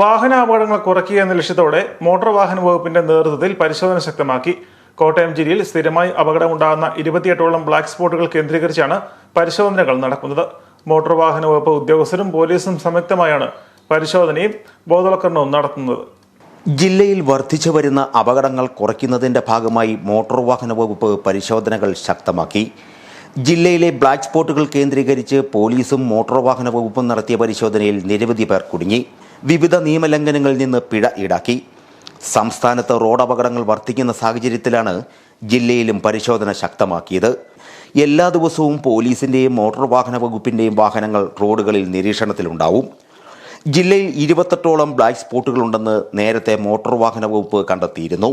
വാഹനാപകടങ്ങൾ കുറയ്ക്കുക എന്ന ലക്ഷ്യത്തോടെ മോട്ടോർ വാഹന വകുപ്പിന്റെ നേതൃത്വത്തിൽ പരിശോധന ശക്തമാക്കി. കോട്ടയം ജില്ലയിൽ സ്ഥിരമായി അപകടമുണ്ടാകുന്ന ഇരുപത്തിയെട്ടോളം ബ്ലാക്ക് സ്പോട്ടുകൾ കേന്ദ്രീകരിച്ചാണ് പരിശോധനകൾ നടക്കുന്നത്. മോട്ടോർ വാഹന വകുപ്പ് ഉദ്യോഗസ്ഥരും പോലീസും സംയുക്തമായാണ് പരിശോധനയും ബോധവൽക്കരണവും നടത്തുന്നത്. ജില്ലയിൽ വർദ്ധിച്ചു വരുന്ന അപകടങ്ങൾ കുറയ്ക്കുന്നതിന്റെ ഭാഗമായി മോട്ടോർ വാഹന വകുപ്പ് പരിശോധനകൾ ശക്തമാക്കി. ജില്ലയിലെ ബ്ലാക്ക് സ്പോട്ടുകൾ കേന്ദ്രീകരിച്ച് പോലീസും മോട്ടോർ വാഹന വകുപ്പും നടത്തിയ പരിശോധനയിൽ നിരവധി പേർ കുടുങ്ങി. വിവിധ നിയമലംഘനങ്ങളിൽ നിന്ന് പിഴ ഈടാക്കി. സംസ്ഥാനത്ത് റോഡ് അപകടങ്ങൾ വർദ്ധിക്കുന്ന സാഹചര്യത്തിലാണ് ജില്ലയിലും പരിശോധന ശക്തമാക്കിയത്. എല്ലാ ദിവസവും പോലീസിന്റെയും മോട്ടോർ വാഹന വകുപ്പിന്റെയും വാഹനങ്ങൾ റോഡുകളിൽ നിരീക്ഷണത്തിലുണ്ടാവും. ജില്ലയിൽ ഇരുപത്തെട്ടോളം ബ്ലാക്ക് സ്പോട്ടുകളുണ്ടെന്ന് നേരത്തെ മോട്ടോർ വാഹന വകുപ്പ് കണ്ടെത്തിയിരുന്നു.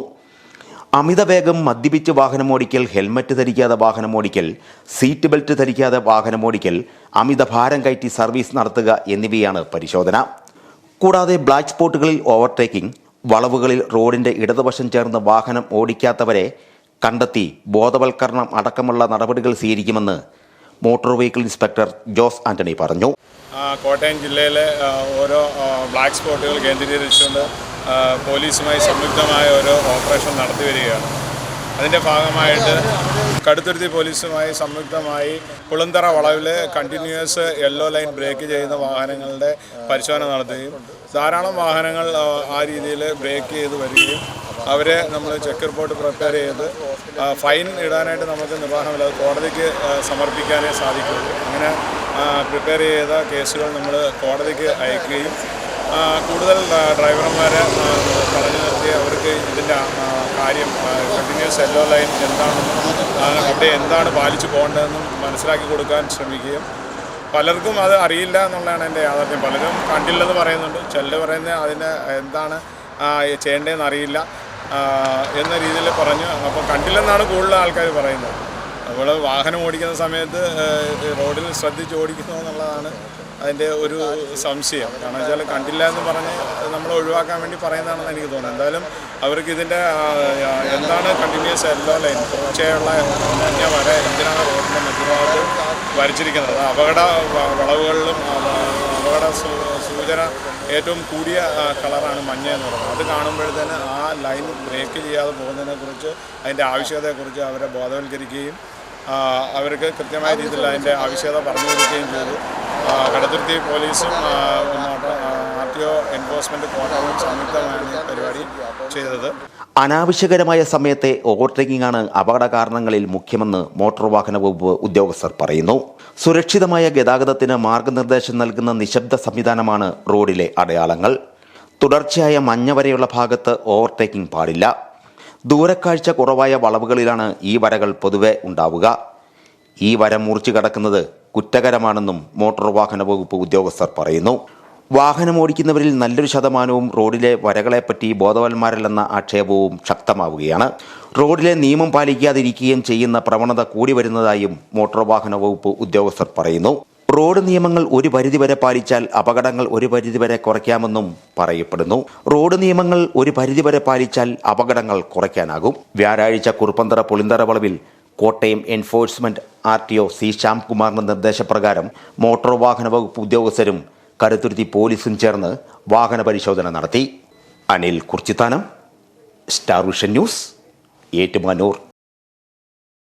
അമിതവേഗം മദ്യപിച്ച് വാഹനമോടിക്കൽ ഹെൽമറ്റ് ധരിക്കാതെ വാഹനമോടിക്കൽ സീറ്റ് ബെൽറ്റ് ധരിക്കാതെ വാഹനമോടിക്കൽ അമിത ഭാരം കയറ്റി സർവീസ് നടത്തുക എന്നിവയാണ് പരിശോധന. കൂടാതെ ബ്ലാക്ക് സ്പോട്ടുകളിൽ ഓവർടേക്കിംഗ് വളവുകളിൽ റോഡിന്റെ ഇടതുവശം ചേർന്ന് വാഹനം ഓടിക്കാത്തവരെ കണ്ടെത്തി ബോധവൽക്കരണം അടക്കമുള്ള നടപടികൾ സ്വീകരിക്കുമെന്ന് motor vehicle inspector Jose Antony പറഞ്ഞു. കോട്ടയം ജില്ലയിലെ ഓരോ ബ്ലാക്ക് സ്പോട്ടുകൾ കേന്ദ്രീകരിച്ചുകൊണ്ട് പോലീസുമായി സംയുക്തമായ ഒരു ഓപ്പറേഷൻ നടത്തി വരികയാണ്. അതിന്റെ ഭാഗമായിട്ട് കടുത്തുരുത്തി പോലീസുമായി സംയുക്തമായി കുളന്തറ വളവിൽ കണ്ടിന്യൂസ് യെല്ലോ ലൈൻ ബ്രേക്ക് ചെയ്യുന്ന വാഹനങ്ങളുടെ പരിശോധന നടത്തുകയും ധാരാളം വാഹനങ്ങൾ ആ, രീതിയിൽ ബ്രേക്ക് ചെയ്ത് വരികയും അവരെ നമ്മൾ ചെക്ക് റിപ്പോർട്ട് പ്രിപ്പയർ ചെയ്ത് ഫൈൻ ഇടാനായിട്ട് നമുക്ക് നിർവാഹമില്ല. കോടതിക്ക് സമർപ്പിക്കാനേ സാധിക്കുള്ളൂ അങ്ങനെ പ്രിപ്പയർ ചെയ്ത കേസുകൾ നമ്മൾ കോടതിക്ക് അയക്കുകയും കൂടുതൽ ഡ്രൈവർമാരെ പറഞ്ഞു നിർത്തി അവർക്ക് ഇതിന്റെ കാര്യം കണ്ടിന്യൂസ് യെല്ലോ ലൈൻ എന്താണെന്നും അവിടെ എന്താണ് പാലിച്ചു പോകേണ്ടതെന്നും മനസ്സിലാക്കി കൊടുക്കാൻ ശ്രമിക്കുകയും പലർക്കും അത് അറിയില്ല എന്നുള്ളതാണ് എന്റെ യാഥാർത്ഥ്യം. പലരും കണ്ടില്ലെന്ന് പറയുന്നുണ്ട്. ചിലർ പറയുന്നത് അതിന് എന്താണ് ചെയ്യേണ്ടതെന്ന് അറിയില്ല എന്ന രീതിയിൽ പറഞ്ഞു. അപ്പോൾ കണ്ടില്ലെന്നാണ് കൂടുതൽ ആൾക്കാർ പറയുന്നത്. നമ്മൾ വാഹനം ഓടിക്കുന്ന സമയത്ത് റോഡിൽ ശ്രദ്ധിച്ച് ഓടിക്കുന്നു എന്നുള്ളതാണ് അതിന്റെ ഒരു സംശയം. കാരണം വെച്ചാൽ കണ്ടില്ല എന്ന് പറഞ്ഞ് നമ്മൾ ഒഴിവാക്കാൻ വേണ്ടി പറയുന്നതാണെന്ന് എനിക്ക് തോന്നുന്നത് എന്തായാലും അവർക്ക് ഇതിന്റെ എന്താണ് കണ്ടിന്യൂസ് എല്ലോ ലൈൻ തുടർച്ചയുള്ള വര എന്തിനാണ് റോഡിന്റെ മധ്യഭാഗത്ത് വരച്ചിരിക്കുന്നത്? അപകട വളവുകളിലും അപകട സൂചന ഏറ്റവും കൂടിയ കളറാണ് മഞ്ഞ എന്ന് പറയുന്നത്. അത് കാണുമ്പോഴത്തേന് ആ ലൈൻ ബ്രേക്ക് ചെയ്യാതെ പോകുന്നതിനെക്കുറിച്ച് അതിന്റെ ആവശ്യകതയെക്കുറിച്ച് അവരെ ബോധവൽക്കരിക്കുകയും അവർക്ക് കൃത്യമായ രീതിയിൽ അതിന്റെ ആവശ്യകത പറഞ്ഞു കൊടുക്കുകയും ചെയ്തു. കടത്തുരുത്തി പോലീസും ആർ ടി ഒ എൻഫോഴ്സ്മെന്റ് കോട്ടവും പരിപാടി ചെയ്തത്. അനാവശ്യകരമായ സമയത്തെ ഓവർടേക്കിംഗ് ആണ് അപകട കാരണങ്ങളിൽ മുഖ്യമെന്ന് മോട്ടോർ വാഹന വകുപ്പ് ഉദ്യോഗസ്ഥർ പറയുന്നു. സുരക്ഷിതമായ ഗതാഗതത്തിന് മാർഗനിർദ്ദേശം നൽകുന്ന നിശബ്ദ സംവിധാനമാണ് റോഡിലെ അടയാളങ്ങൾ. തുടർച്ചയായ മഞ്ഞ വരെയുള്ള ഭാഗത്ത് ഓവർടേക്കിംഗ് പാടില്ല. ദൂരക്കാഴ്ച കുറവായ വളവുകളിലാണ് ഈ വരകൾ പൊതുവെ ഉണ്ടാവുക. ഈ വര മൂർച്ചു കടക്കുന്നത് കുറ്റകരമാണെന്നും മോട്ടോർ വാഹന വകുപ്പ് ഉദ്യോഗസ്ഥർ പറയുന്നു. വാഹനം ഓടിക്കുന്നവരിൽ നല്ലൊരു ശതമാനവും റോഡിലെ വരകളെപ്പറ്റി ബോധവാന്മാരല്ലെന്ന ആക്ഷേപവും ശക്തമാവുകയാണ്. റോഡിലെ നിയമം പാലിക്കാതിരിക്കുകയും ചെയ്യുന്ന പ്രവണത കൂടി വരുന്നതായും മോട്ടോർ വാഹന വകുപ്പ് ഉദ്യോഗസ്ഥർ പറയുന്നു. റോഡ് നിയമങ്ങൾ ഒരു പരിധിവരെ പാലിച്ചാൽ അപകടങ്ങൾ ഒരു പരിധിവരെ കുറയ്ക്കാമെന്നും പറയപ്പെടുന്നു. റോഡ് നിയമങ്ങൾ ഒരു പരിധിവരെ പാലിച്ചാൽ അപകടങ്ങൾ കുറയ്ക്കാനാകും. വ്യാഴാഴ്ച കുറുപ്പന്തറ പുളിന്തറ വളവിൽ Kottayam enforcement R T O C ശ്യാംകുമാറിന്റെ നിർദ്ദേശപ്രകാരം മോട്ടോർ വാഹന വകുപ്പ് ഉദ്യോഗസ്ഥരും കരുത്തുരുത്തി പോലീസും ചേർന്ന് വാഹന പരിശോധന നടത്തി. Anil Kurichithanam star vision news Ettumanoor.